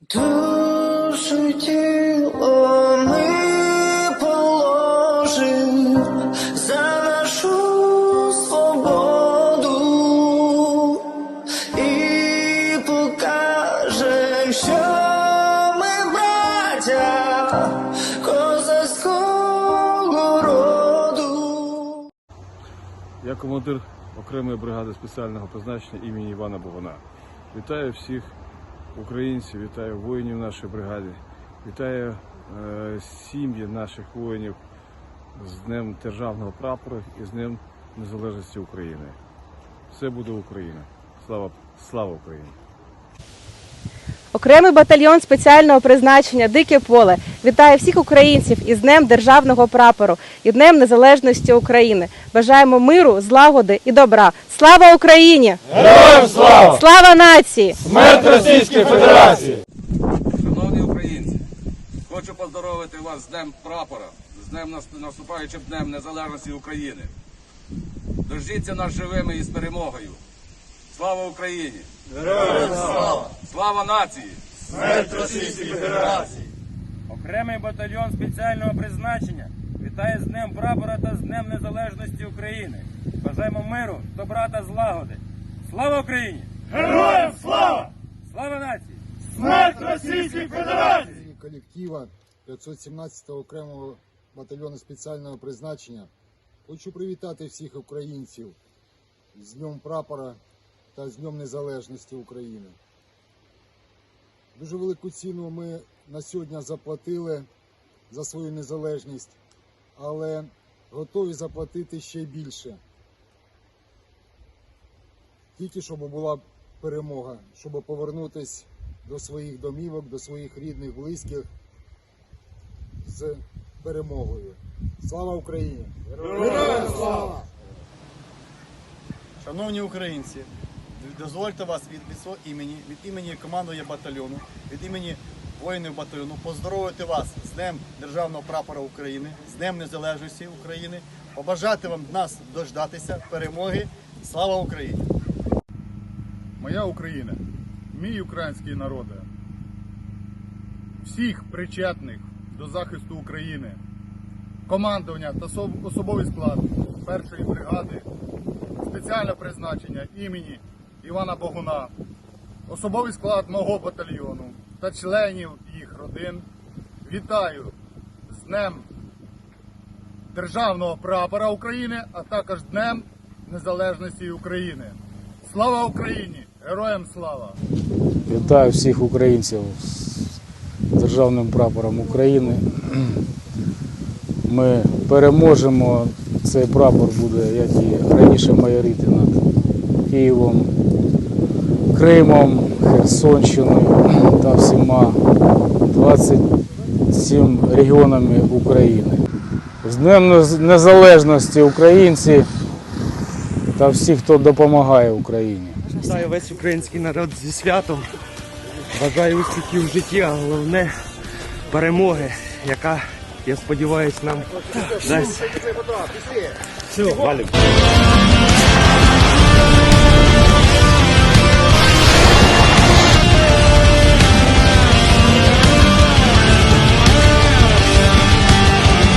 Душу тіло ми положим за нашу свободу і покажем, що ми браття козацького роду. Я командир окремої бригади спеціального призначення імені Івана Богуна. Вітаю всіх українців, вітаю воїнів нашої бригади, вітаю е, сім'ї наших воїнів з Днем Державного прапора і з Днем Незалежності України. Все буде Україна. Слава, слава Україні! Окремий батальйон спеціального призначення Дике поле вітає всіх українців із Днем Державного прапору і Днем Незалежності України. Бажаємо миру, злагоди і добра. Слава Україні! Героям слава! Слава нації! Смерть Російської Федерації! Шановні українці, хочу поздоровити вас з Днем прапора, з днем наступаючим Днем Незалежності України. Дождіться нас живими і з перемогою. Слава Україні! Героям слава! Слава нації! Смерть Російської Федерації! Окремий батальйон спеціального призначення вітає з Днем прапора та з Днем Незалежності України. Бажаємо миру, добра та злагоди. Слава Україні! Героям слава! Слава нації! Смерть Російської Федерації! колектива 517-го окремого батальйону спеціального призначення хочу привітати всіх українців з Днем прапора та з Днем Незалежності України. Дуже велику ціну ми на сьогодні заплатили за свою незалежність, але готові заплатити ще більше. Тільки щоб була перемога, щоб повернутися до своїх домівок, до своїх рідних, близьких з перемогою. Слава Україні! Героям слава! Шановні українці, дозвольте вас від, від свого імені, від імені командування батальйону, від імені воїнів батальйону поздоровити вас з Днем Державного прапора України, з Днем Незалежності України, побажати вам нас дождатися перемоги. Слава Україні! Моя Україна, мій український народе, всіх причетних до захисту України, командування та особовий склад першої бригади, спеціальне призначення імені Івана Богуна, особовий склад мого батальйону та членів їх родин. Вітаю з Днем Державного прапора України, а також Днем Незалежності України. Слава Україні! Героям слава! Вітаю всіх українців з державним прапором України. Ми переможемо. Цей прапор буде, як і раніше, майорити над Києвом, Кримом, Херсонщиною та всіма 27 регіонами України. З Днем Незалежності українці та всі, хто допомагає Україні. Вітаю весь український народ зі святом. Бажаю успіхів в житті, а головне перемоги, яка, я сподіваюся, нам дасть. Все, валим.